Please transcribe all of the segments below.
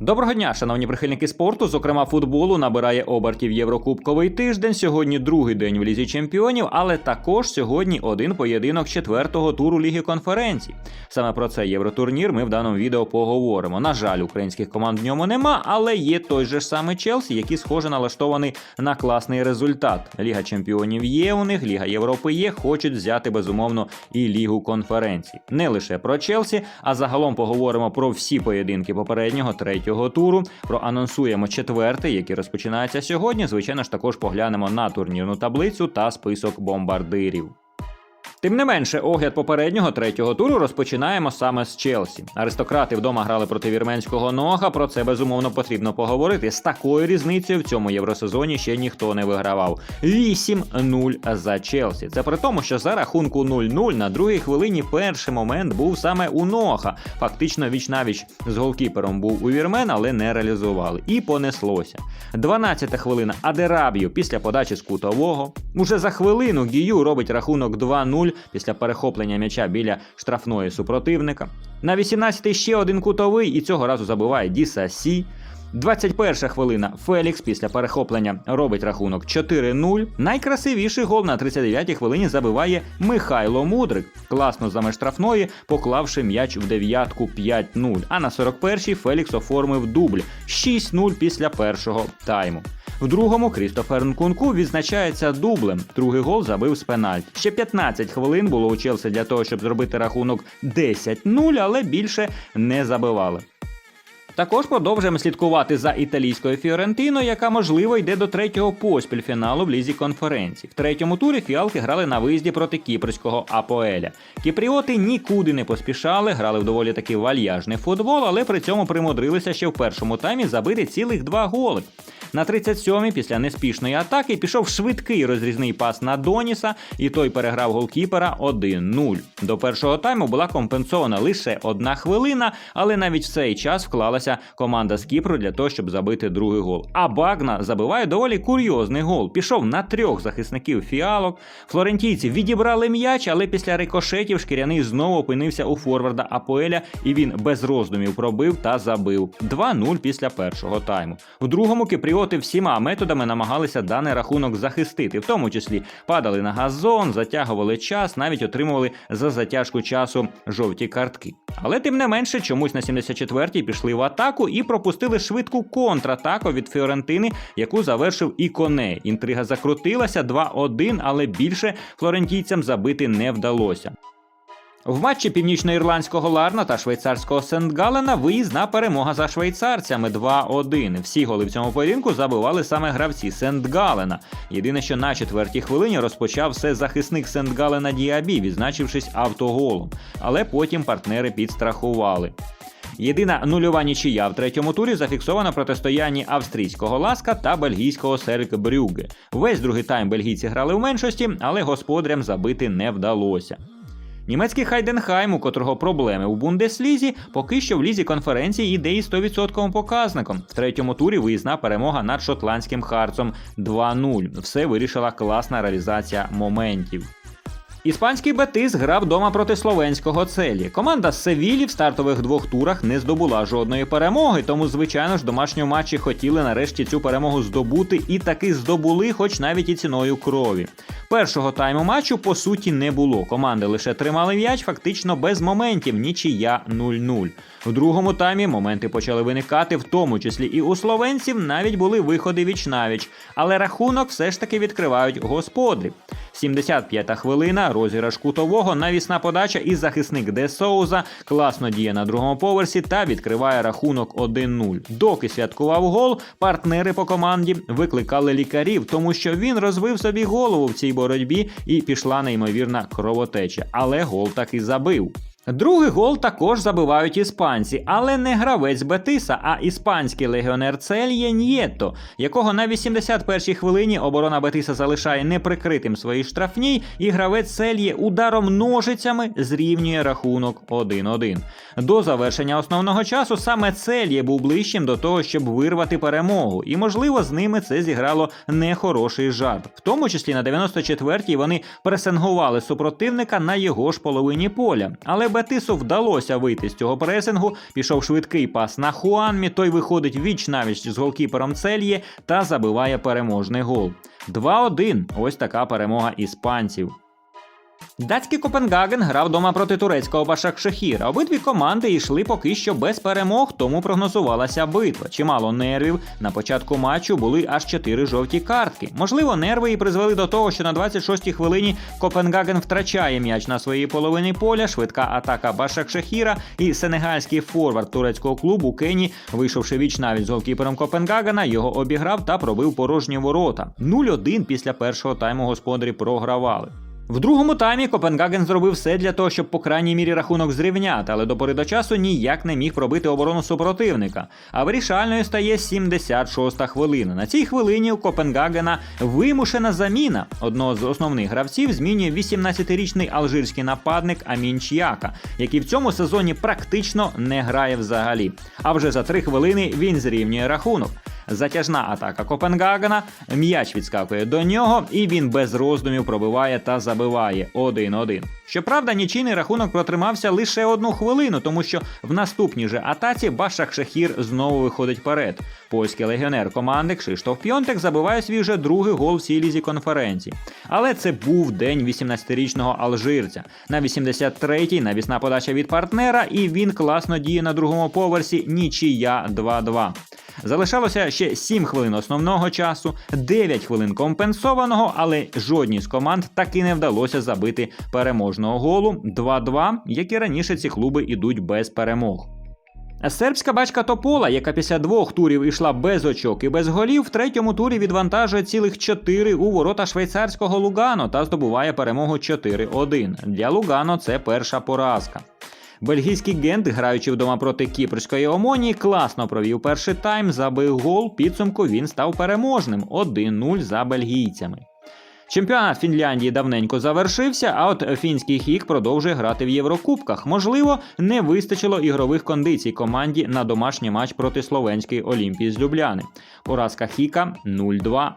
Доброго дня, шановні прихильники спорту. Зокрема, футболу набирає обертів Єврокубковий тиждень. Сьогодні другий день в лізі чемпіонів, але також сьогодні один поєдинок четвертого туру Ліги конференцій. Саме про цей євротурнір ми в даному відео поговоримо. На жаль, українських команд в ньому нема, але є той же ж самий Челсі, який схоже налаштований на класний результат. Ліга чемпіонів є у них, Ліга Європи є, хочуть взяти безумовно і Лігу конференцій. Не лише про Челсі, а загалом поговоримо про всі поєдинки попереднього третього туру. Проанонсуємо четвертий, який розпочинається сьогодні. Звичайно ж, також поглянемо на турнірну таблицю та список бомбардирів. Тим не менше, огляд попереднього третього туру розпочинаємо саме з Челсі. Аристократи вдома грали проти вірменського нога. Про це безумовно потрібно поговорити. З такою різницею в цьому євросезоні ще ніхто не вигравав. 8-0 за Челсі. Це при тому, що за рахунку 0-0 на другій хвилині перший момент був саме у Ноха. Фактично віч навіч з голкіпером був у вірмен, але не реалізували. І понеслося. 12 хвилина Адерабію після подачі з кутового. Уже за хвилину Гію робить рахунок 2-0 після перехоплення м'яча біля штрафної супротивника. На 18-й ще один кутовий, і цього разу забиває Діса Сі. 21 хвилина Фелікс після перехоплення робить рахунок 4-0. Найкрасивіший гол на 39-й хвилині забиває Михайло Мудрик, класно за меж штрафної, поклавши м'яч в дев'ятку 5-0. А на 41-й Фелікс оформив дубль 6-0 після першого тайму. В другому Крістофер Нкунку відзначається дублем. Другий гол забив з пенальті. Ще 15 хвилин було у Челсі для того, щоб зробити рахунок 10-0, але більше не забивали. Також продовжуємо слідкувати за італійською Фіорентиною, яка можливо йде до третього поспіль фіналу в лізі конференцій. В третьому турі фіалки грали на виїзді проти кіпрського Апоеля. Кіпріоти нікуди не поспішали, грали в доволі таки вальяжний футбол, але при цьому примудрилися ще в першому таймі забити цілих два голи. На 37-й після неспішної атаки пішов швидкий розрізний пас на Доніса, і той переграв голкіпера 1-0. До першого тайму була компенсована лише одна хвилина, але навіть в цей час вклалася команда з Кіпру для того, щоб забити другий гол. А Багна забиває доволі курйозний гол. Пішов на трьох захисників фіалок. Флорентійці відібрали м'яч, але після рикошетів шкіряний знову опинився у форварда Апоеля, і він без роздумів пробив та забив 2-0 після першого тайму. В другому кіпріоти всіма методами намагалися даний рахунок захистити, в тому числі падали на газон, затягували час, навіть отримували за затяжку часу жовті картки. Але тим не менше, чомусь на 74-й пішли в атаку і пропустили швидку контратаку від Фіорентини, яку завершив і Коне. Інтрига закрутилася 2-1, але більше флорентійцям забити не вдалося. В матчі північноірландського Ларна та швейцарського Сент-Галена виїзна перемога за швейцарцями 2-1. Всі голи в цьому поєдинку забивали саме гравці Сент-Галена. Єдине, що на четвертій хвилині розпочав все захисник Сент-Галена Діабі, відзначившись автоголом. Але потім партнери підстрахували. Єдина нульова нічия в третьому турі зафіксована протистоянні австрійського ласка та бельгійського Серк Брюгге. Весь другий тайм бельгійці грали в меншості, але господарям забити не вдалося. Німецький Хайденхайм, у котрого проблеми у Бундеслізі, поки що в лізі конференції йде із 100% показником. В третьому турі виїзна перемога над шотландським Харцом 2-0. Все вирішила класна реалізація моментів. Іспанський Бетис грав вдома проти словенського целі. Команда з Севілі в стартових двох турах не здобула жодної перемоги, тому, звичайно ж, домашньому матчі хотіли нарешті цю перемогу здобути і таки здобули, хоч навіть і ціною крові. Першого тайму матчу по суті не було. Команди лише тримали м'яч, фактично без моментів, нічия 0-0. У другому таймі моменти почали виникати, в тому числі і у словенців навіть були виходи віч-навіч, але рахунок все ж таки відкривають господарі. 75-та хвилина, розіграш кутового, навісна подача і захисник Де Соуза класно діє на другому поверсі та відкриває рахунок 1-0. Доки святкував гол, партнери по команді викликали лікарів, тому що він розвив собі голову в цій боротьбі і пішла неймовірна кровотеча. Але гол таки забив. Другий гол також забивають іспанці, але не гравець Бетиса, а іспанський легіонер Цельє Нєтто, якого на 81-й хвилині оборона Бетиса залишає неприкритим своїй штрафній, і гравець Цельє ударом ножицями зрівнює рахунок 1-1. До завершення основного часу саме Цельє був ближчим до того, щоб вирвати перемогу, і можливо з ними це зіграло нехороший жарт. В тому числі на 94-й вони пресингували супротивника на його ж половині поля. Але Бетису вдалося вийти з цього пресингу. Пішов швидкий пас на Хуанмі. Той виходить віч навіч з голкіпером Цельє та забиває переможний гол. 2-1. Ось така перемога іспанців. Датський Копенгаген грав дома проти турецького Башакшехіра. Обидві команди йшли поки що без перемог, тому прогнозувалася битва. Чимало нервів. На початку матчу були аж чотири жовті картки. Можливо, нерви і призвели до того, що на 26-й хвилині Копенгаген втрачає м'яч на своїй половині поля. Швидка атака Башакшехіра і сенегальський форвард турецького клубу Кені, вийшовши віч навіть з голкіпером Копенгагена, його обіграв та пробив порожні ворота. 0-1 після першого тайму господарі програвали. В другому таймі Копенгаген зробив все для того, щоб по крайній мірі рахунок зрівняти, але до пори до часу ніяк не міг пробити оборону супротивника. А вирішальною стає 76-та хвилина. На цій хвилині у Копенгагена вимушена заміна. Одного з основних гравців змінює 18-річний алжирський нападник Амін Чяка, який в цьому сезоні практично не грає взагалі. А вже за три хвилини він зрівнює рахунок. Затяжна атака Копенгагена, м'яч відскакує до нього, і він без роздумів пробиває та забиває 1-1. Щоправда, нічийний рахунок протримався лише одну хвилину, тому що в наступній же атаці Башак Шахір знову виходить вперед. Польський легіонер команди Кшиштоф Пьонтек забиває свій вже другий гол в цій лізі конференції. Але це був день 18-річного алжирця. На 83-й навісна подача від партнера, і він класно діє на другому поверсі нічия 2-2. Залишалося ще 7 хвилин основного часу, 9 хвилин компенсованого, але жодній з команд таки не вдалося забити переможного голу 2-2, як і раніше ці клуби йдуть без перемог. Сербська бачка Топола, яка після двох турів ішла без очок і без голів, в третьому турі відвантажує цілих 4 у ворота швейцарського Лугано та здобуває перемогу 4-1. Для Лугано це перша поразка. Бельгійський гент, граючи вдома проти кіпрської омонії, класно провів перший тайм, забив гол. Підсумку він став переможним 1-0 за бельгійцями. Чемпіонат Фінляндії давненько завершився, а от фінський хік продовжує грати в Єврокубках. Можливо, не вистачило ігрових кондицій команді на домашній матч проти словенської Олімпії з Любляни. Поразка Хіка 0-2.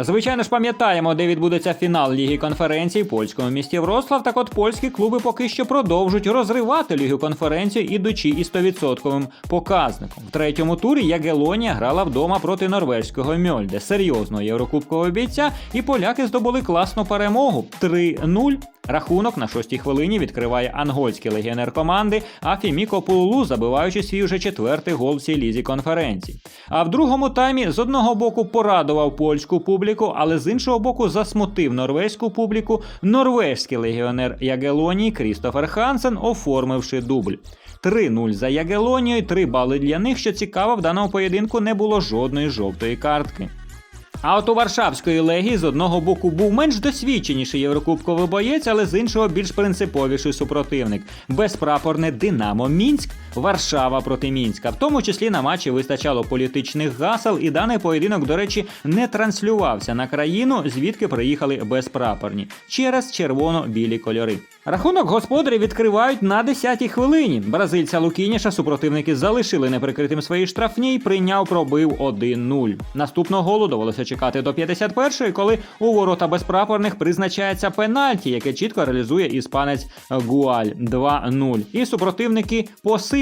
Звичайно ж, пам'ятаємо, де відбудеться фінал Ліги конференцій в польському місті Врослав. Так от польські клуби поки що продовжують розривати Лігу конференцію, ідучи із 100% показником. В третьому турі Ягелонія грала вдома проти норвезького Мьольде, серйозного єврокубкового бійця, і поляки здобули класну перемогу 3-0. Рахунок на шостій хвилині відкриває ангольський легіонер команди Афіміко Пулулу, забиваючи свій вже четвертий гол в цій лізі конференції. А в другому таймі з одного боку порадував польську публіку, але з іншого боку засмутив норвезьку публіку норвезький легіонер Ягелонії Крістофер Хансен, оформивши дубль. 3-0 за Ягелонією, 3 бали для них, що цікаво, в даному поєдинку не було жодної жовтої картки. А от у Варшавської легії з одного боку був менш досвідченіший єврокубковий боєць, але з іншого більш принциповіший супротивник. Безпрапорне Динамо Мінськ, Варшава проти Мінська. В тому числі на матчі вистачало політичних гасел, і даний поєдинок, до речі, не транслювався на країну, звідки приїхали безпрапорні через червоно-білі кольори. Рахунок господарі відкривають на 10-й хвилині. Бразильця Лукініша супротивники залишили неприкритим свої штрафні і прийняв пробив 1-0. Наступного голу довелося чекати до 51-ї, коли у ворота безпрапорних призначається пенальті, яке чітко реалізує іспанець Гуаль 2-0. І супротивники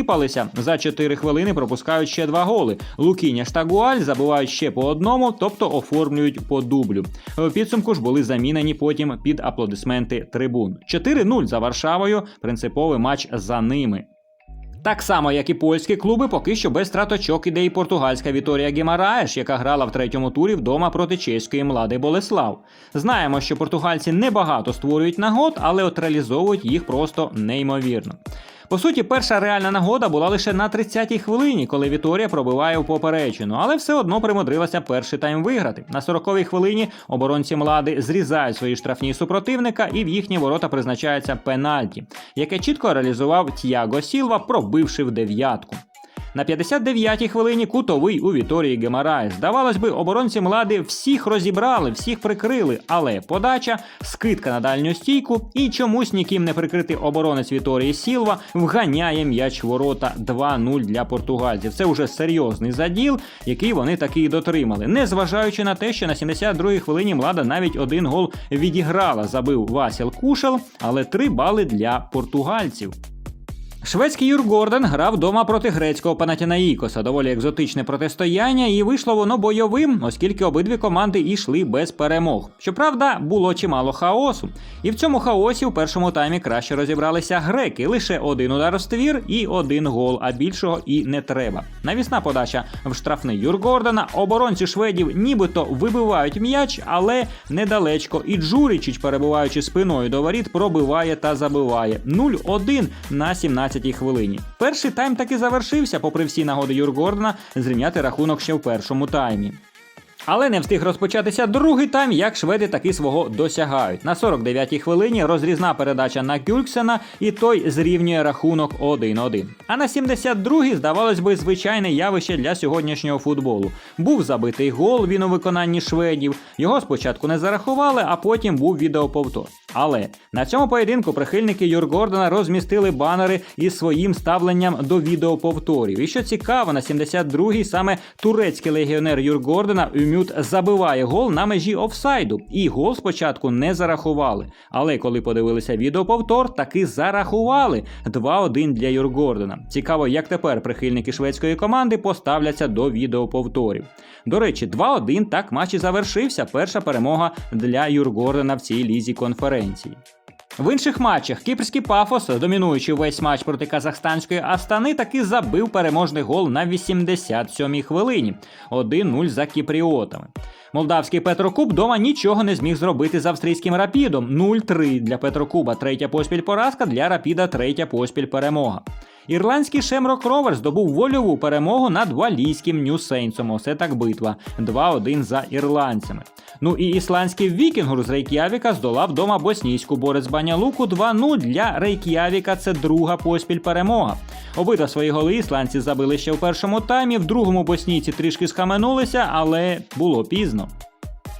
посипалися. За 4 хвилини пропускають ще два голи. Лукіняш та Гуаль забувають ще по одному, тобто оформлюють по дублю. В підсумку ж були замінені потім під аплодисменти трибун. 4-0 за Варшавою. Принциповий матч за ними. Так само, як і польські клуби, поки що без втрат очок іде і португальська Віторія Гемараеш, яка грала в третьому турі вдома проти чеської млади Болеслав. Знаємо, що португальці небагато створюють нагод, але от реалізовують їх просто неймовірно. По суті, перша реальна нагода була лише на 30-й хвилині, коли Віторія пробиває у поперечину, але все одно примудрилася перший тайм виграти. На 40-й хвилині оборонці млади зрізають свої штрафні супротивника, і в їхні ворота призначається пенальті, яке чітко реалізував Т'яго Сілва, пробивши в дев'ятку. На 59-й хвилині кутовий у Віторії Гемарай. Здавалось би, оборонці млади всіх розібрали, всіх прикрили, але подача, скидка на дальню стійку і чомусь ніким не прикритий оборонець Віторії Сілва вганяє м'яч ворота 2-0 для португальців. Це вже серйозний заділ, який вони таки і дотримали. Незважаючи на те, що на 72-й хвилині млада навіть один гол відіграла, забив Васіл Кушел, але 3 бали для португальців. Шведський Юр Гордон грав вдома проти грецького Панатінаїкоса. Доволі екзотичне протистояння, і вийшло воно бойовим, оскільки обидві команди йшли без перемог. Щоправда, було чимало хаосу. І в цьому хаосі у першому таймі краще розібралися греки. Лише один удар в ствір і один гол, а більшого і не треба. Навісна подача в штрафний Юр Гордона. Оборонці шведів нібито вибивають м'яч, але недалечко. І Джурічич, перебуваючи спиною до воріт, пробиває та забиває. 0-1 на 17-й хвилині. Перший тайм таки завершився, попри всі нагоди Юр Гордона зрівняти рахунок ще в першому таймі. Але не встиг розпочатися другий тайм, як шведи таки свого досягають. На 49-й хвилині розрізна передача на Кюльксена, і той зрівнює рахунок 1-1. А на 72-й, здавалось би, звичайне явище для сьогоднішнього футболу. Був забитий гол він у виконанні шведів. Його спочатку не зарахували, а потім був відеоповтор. Але на цьому поєдинку прихильники Юр Гордона розмістили банери із своїм ставленням до відеоповторів. І що цікаво, на 72-й саме турецький легіонер Юр Гордона Умют забиває гол на межі офсайду. І гол спочатку не зарахували. Але коли подивилися відеоповтор, таки зарахували 2-1 для Юр Гордона. Цікаво, як тепер прихильники шведської команди поставляться до відеоповторів. До речі, 2-1 так матч і завершився. Перша перемога для Юр Гордона в цій лізі конференції. В інших матчах кіпрський пафос, домінуючи весь матч проти казахстанської Астани, таки забив переможний гол на 87-й хвилині 1-0 за кіпріотами. Молдавський Петрокуб дома нічого не зміг зробити з австрійським рапідом 0-3 для Петрокуба, третя поспіль поразка для Рапіда, третя поспіль перемога. Ірландський Шемрок Ровер здобув вольову перемогу над валійським Ньюсейнсом. Оце так битва 2-1 за ірландцями. Ну і ісландський Вікінгур з Рейк'явіка здолав дома боснійську борець Банялуку 2-0 для Рейк'явіка. Це друга поспіль перемога. Обидва свої голи ісландці забили ще в першому таймі. В другому боснійці трішки схаменулися, але було пізно.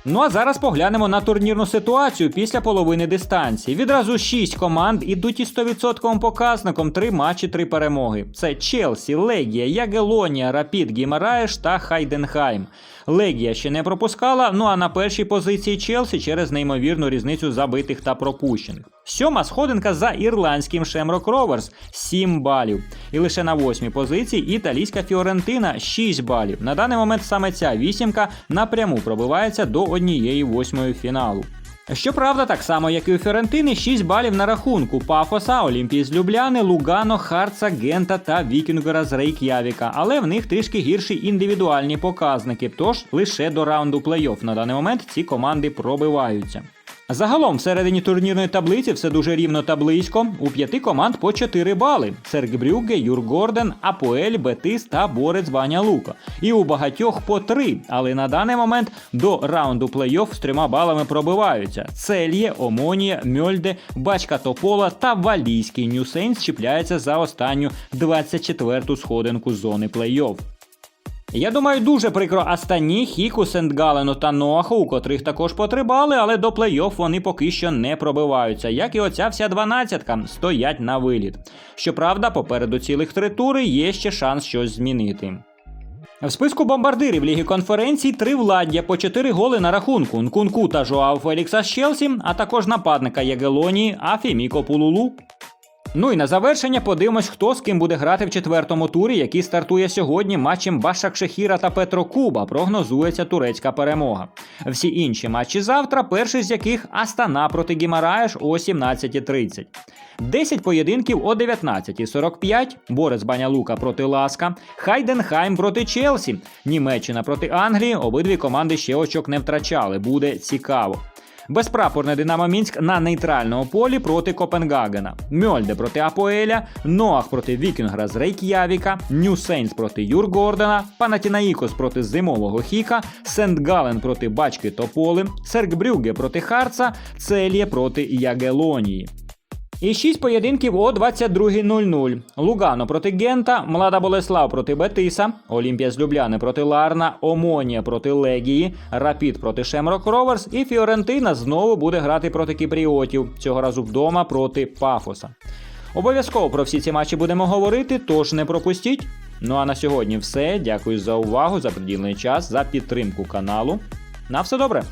Ну а зараз поглянемо на турнірну ситуацію після половини дистанції. Відразу 6 команд ідуть із 100% показником 3 матчі, 3 перемоги. Це Челсі, Легія, Ягелонія, Рапід, Гімараєш та Хайденхайм. Легія ще не пропускала, ну а на першій позиції Челсі через неймовірну різницю забитих та пропущених. Сьома сходинка за ірландським Шемрок Роверс 7 балів. І лише на восьмій позиції італійська Фіорентина 6 балів. На даний момент саме ця вісімка напряму пробивається до однієї восьмої фіналу. Щоправда, так само, як і у Фіорентини, 6 балів на рахунку Пафоса, Олімпії з Любляни, Лугано, Харца, Гента та Вікінгера з Рейк'явіка. Але в них трішки гірші індивідуальні показники, тож лише до раунду плей-офф на даний момент ці команди пробиваються. Загалом всередині турнірної таблиці все дуже рівно та близько. У п'яти команд по 4 бали: Церкбрюгге, Юр Горден, Апоель, Бетис та Борець Баня Лука. І у багатьох по 3, але на даний момент до раунду плей-офф з трьома балами пробиваються: Цельє, Омонія, Мьольде, Бачка Топола та Валійський Ньюсейнс чіпляється за останню 24-ту сходинку зони плей-офф. Я думаю, дуже прикро Астані, Хіку, Сентгалену та Ноаху, котрих також потрибали, але до плей-офф вони поки що не пробиваються, як і оця вся дванадцятка стоять на виліт. Щоправда, попереду цілих три тури є ще шанс щось змінити. В списку бомбардирів Ліги конференцій три владдя по чотири голи на рахунку Нкунку та Жоау Фелікса з Челсі, а також нападника Ягелонії Афіміко Пулулу. Ну і на завершення подивимось, хто з ким буде грати в четвертому турі, який стартує сьогодні матчем Башак Шехіра та Петро Куба. Прогнозується турецька перемога. Всі інші матчі завтра, перший з яких Астана проти Гімараєш о 17.30. 10 поєдинків о 19.45. Борець Баня Лука проти Ласка, Хайденхайм проти Челсі, Німеччина проти Англії. Обидві команди ще очок не втрачали. Буде цікаво. Безпрапорне Динамо Мінськ на нейтральному полі проти Копенгагена, Мьольде проти Апоеля, Ноах проти Вікінгра з Рейк'явіка, Ньюсейнс проти Юр Гордона, Панатінаїкос проти зимового Хіка, Сент-Гален проти Бачки Тополи, Серкбрюге проти Харца, Целіє проти Ягелонії. І 6 поєдинків о 22.00. Лугано проти Гента, Млада Болеслав проти Бетиса, Олімпія з Любляни проти Ларна, Омонія проти Легії, Рапід проти Шемрок Роверс і Фіорентина знову буде грати проти Кіпріотів, цього разу вдома проти Пафоса. Обов'язково про всі ці матчі будемо говорити, тож не пропустіть. Ну а на сьогодні все. Дякую за увагу, за приділений час, за підтримку каналу. На все добре!